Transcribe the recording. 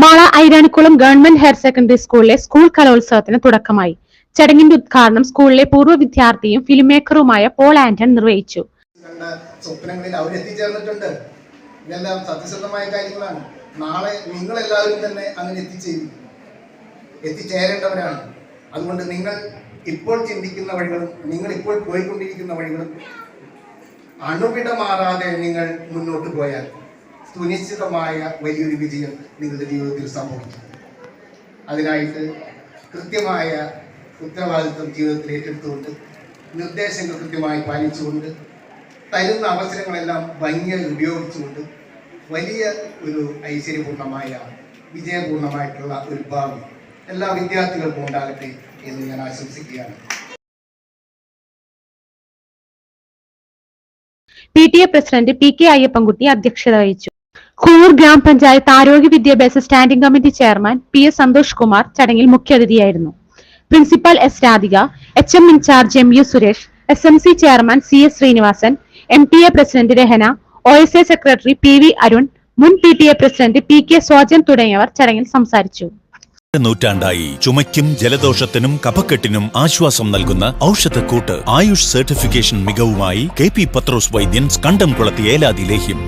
Mala Iranikulam government higher secondary സ്കൂളിലെ school കലോത്സവത്തിന് തുടക്കമായി. ചടങ്ങിന്റെ ഉദ്ഘാടനം സ്കൂളിലെ പൂർവ വിദ്യാർത്ഥിയും ഫിലിം മേക്കറുമായ പോൾ ആന്റൺ നിർവഹിച്ചു. സ്വപ്നങ്ങളിൽ ഇതെല്ലാം സത്യസന്ധമായ കാര്യങ്ങളാണ്. നാളെ നിങ്ങളെല്ലാവരും തന്നെ അങ്ങനെ എത്തിച്ചേരും എത്തിച്ചേരേണ്ടവരാണ്. അതുകൊണ്ട് നിങ്ങൾ ഇപ്പോൾ ചിന്തിക്കുന്ന വഴികളും നിങ്ങൾ ഇപ്പോൾ പോയിക്കൊണ്ടിരിക്കുന്ന വഴികളും അണുവിട മാറാതെ നിങ്ങൾ മുന്നോട്ട് പോയാൽ സുനിശ്ചിതമായ വലിയൊരു വിജയം നിങ്ങളുടെ ജീവിതത്തിൽ സംഭവിക്കും. അതിനായിട്ട് കൃത്യമായ ഉത്തരവാദിത്വം ജീവിതത്തിൽ ഏറ്റെടുത്തുകൊണ്ട് നിർദ്ദേശങ്ങൾ കൃത്യമായി പാലിച്ചുകൊണ്ട് തരുന്ന അവസരങ്ങളെല്ലാം ഭംഗിയായി ഉപയോഗിച്ചുകൊണ്ട് വലിയ ഒരു ഐശ്വര്യപൂർണമായ വിജയപൂർണമായിട്ടുള്ള ഒരു ഭാവി എല്ലാ വിദ്യാർത്ഥികൾക്കും ഉണ്ടാകട്ടെ എന്ന് ഞാൻ ആശംസിക്കുകയാണ്. P T A president P K Ayyappankutty അധ്യക്ഷത വഹിച്ചു. കൂർ ഗ്രാമപഞ്ചായത്ത് ആരോഗ്യ വിദ്യാഭ്യാസ standing committee chairman P S Santhosh Kumar ചടങ്ങിൽ മുഖ്യാതിഥിയായിരുന്നു. Principal S Radhika H M incharge M U Suresh S M C chairman C S Sreenivasan M T A president Rahana O S A secretary P V Arun മുൻ P T A president P K Swajan തുടങ്ങിയവർ ചടങ്ങിൽ സംസാരിച്ചു. നൂറ്റാണ്ടായി ചുമയ്ക്കും ജലദോഷത്തിനും കഫക്കെട്ടിനും ആശ്വാസം നൽകുന്ന ഔഷധക്കൂട്ട് ആയുഷ് സർട്ടിഫിക്കേഷൻ മികവുമായി കെ പി പത്രോസ് വൈദ്യൻ കണ്ടംകുളത്ത് ഏലാതി ലേഹ്യം.